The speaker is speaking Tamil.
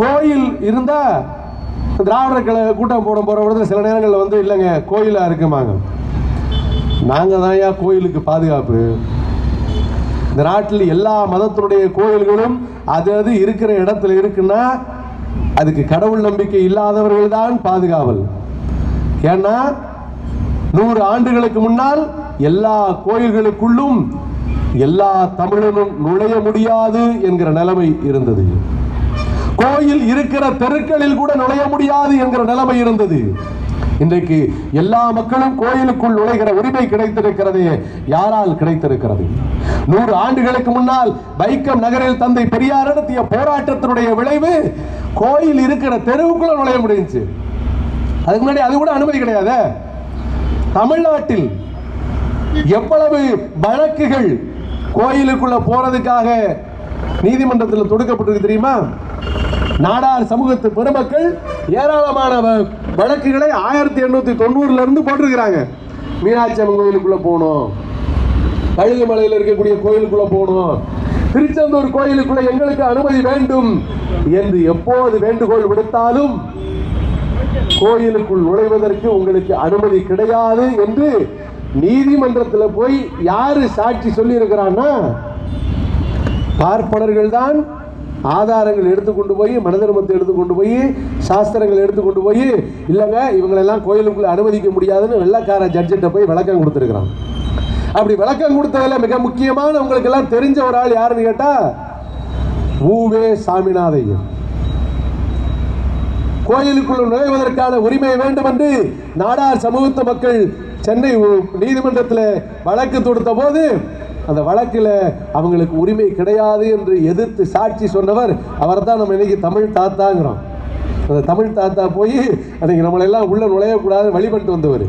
கோயில் இருந்தா திராவிடர் கழக கூட்டம் போட போற பொழுது சில நேரங்களில் வந்து இல்லைங்க கோயிலா இருக்குமாங்க. நாங்கள் தான் கோயிலுக்கு பாதுகாப்பு. இந்த நாட்டில் எல்லா மதத்தினுடைய கோயில்களும் அது அது இருக்கிற இடத்துல இருக்குன்னா அதுக்கு கடவுள் நம்பிக்கை இல்லாதவர்கள் தான் பாதுகாவல். ஏன்னா நூறு ஆண்டுகளுக்கு முன்னால் எல்லா கோயில்களுக்குள்ளும் எல்லா தமிழனும் நுழைய முடியாது என்கிற நிலைமை இருந்தது. கோயில் இருக்கிற தெருக்களில் கூட நுழைய முடியாது என்கிற நிலைமை இருந்தது. இன்றைக்கு எல்லா மக்களும் கோயிலுக்குள் நுழைகிற உரிமை கிடைத்திருக்கிறது யாரால் கிடைத்திருக்கிறது? நூறு ஆண்டுகளுக்கு முன்னால் வைக்கம் நகரில் தந்தை பெரியார் நடத்திய போராட்டத்தினுடைய விளைவு கோயில் இருக்கிற தெருவுக்குள்ள நுழைய முடிஞ்சுச்சு அதுக்கு முன்னாடி அது கூட அனுமதி கிடையாது? தமிழ்நாட்டில் எவ்வளவு வழக்குகள் கோயிலுக்குள்ள போறதுக்காக நீதிமன்றத்தில் தொடுக்கப்பட்டிருக்கு தெரியுமா? நாடார் சமூகத்து பெருமக்கள் ஏராளமான வ- வழக்குகளை ஆயிரத்தி எண்ணூத்தி தொண்ணூறுல இருந்து போட்டிருக்கிறாங்க. மீனாட்சி அம்மன் கோயிலுக்குள்ள போகணும். கழுகுமலையில் இருக்கக்கூடிய கோயிலுக்குள்ள போகணும். திருச்செந்தூர் கோயிலுக்குள்ள எங்களுக்கு அனுமதி வேண்டும் என்று எப்போது வேண்டுகோள் விடுத்தாலும் கோயிலுக்குள் நுழைவதற்கு உங்களுக்கு அனுமதி கிடையாது என்று நீதிமன்றத்தில் போய் யாரு சாட்சி சொல்லி இருக்கிறான்னா பார்ப்பனர்கள் தான் ஆதாரங்கள் எடுத்துக்கொண்டு போய் மன தர்மத்தை எடுத்துக்கொண்டு போய் சாஸ்திரங்கள் எடுத்துக்கொண்டு போய் இல்லைங்க இவங்களெல்லாம் கோயிலுக்குள்ள அனுமதிக்க முடியாதுன்னு வெள்ளக்கார ஜட்ஜிட்ட போய் விளக்கம் கொடுத்துருக்குறான். அப்படி விளக்கம் கொடுத்ததுல மிக முக்கியமான உங்களுக்கு எல்லாம் தெரிஞ்ச ஒரு ஆள் யாருன்னு கேட்டா ஊவே சாமிநாதையர். கோயிலுக்குள் நுழைவதற்கான உரிமை வேண்டும் என்று நாடார் சமூகத்து மக்கள் சென்னை உ- நீதிமன்றத்தில் வழக்கு தொடுத்த போது அந்த வழக்கில் அவங்களுக்கு உரிமை கிடையாது என்று எதிர்த்து சாட்சி சொன்னவர் அவர் தான் நம்ம இன்னைக்கு தமிழ் தாத்தாங்கிறோம். அந்த தமிழ் தாத்தா போய் அன்னைக்கு நம்மளெல்லாம் உள்ள நுழையக்கூடாது வழிபட்டு வந்தவர்.